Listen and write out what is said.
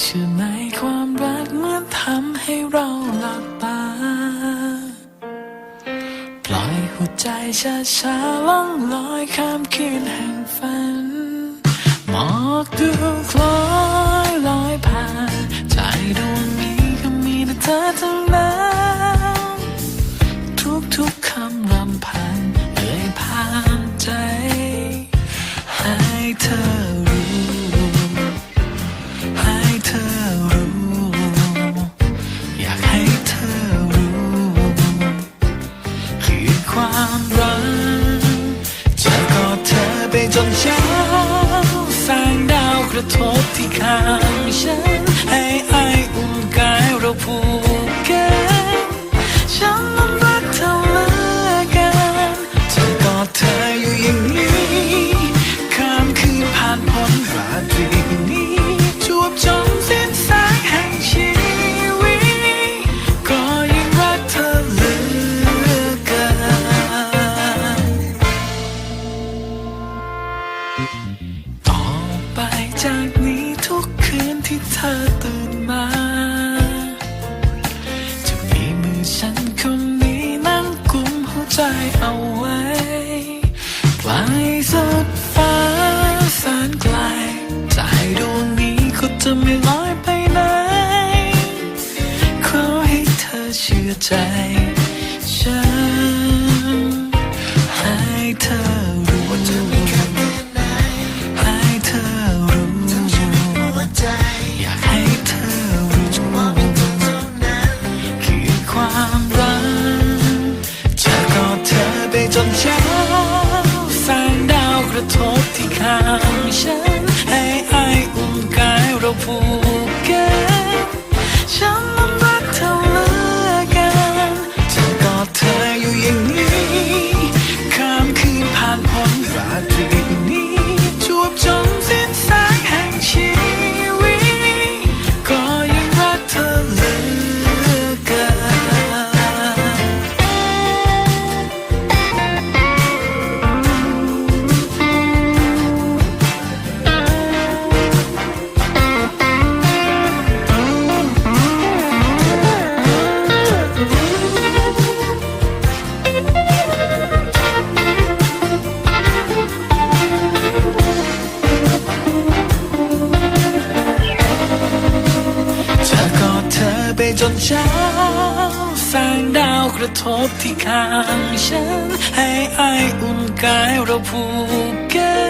เชื่อไหมความรักมันทำให้เราหลับตา ปล่อยหัวใจช้าช้าๆล่องลอยข้ามคืนแห่งฝัน หมอกดูคล้อยลอยผ่าน ใจดวงนี้ก็มีแต่เธอเท่านั้นทุกๆคำรำพันเอ่ยผ่านใจ ให้เธอ ความรักจะกอดเธอไปจนเช้าแสงดาวกระทบที่ข้างฉัน ให้ไออุ่นกายเราผูกกัน ที่เธอตื่นมา จะมีมือฉันคนนี้นั่งกุมหัวใจเอาไว้ไกลสุดฟ้าแสนไกลใจดวงนี้ก็จะไม่ลอยไปไหนขอให้เธอเชื่อใจฉัน เช้าแสงดาวกระทบที่ข้างฉัน ให้ไออุ่นกายเราผูกกันฉันมันรักเธอเหลือกันจะกอดเธออยู่อย่างนี้ข้ามคืนผ่านพ้นราตรีนี้ เช้าแสงดาวกระทบที่ข้างฉัน ให้ไออุ่นกายเราผูกกัน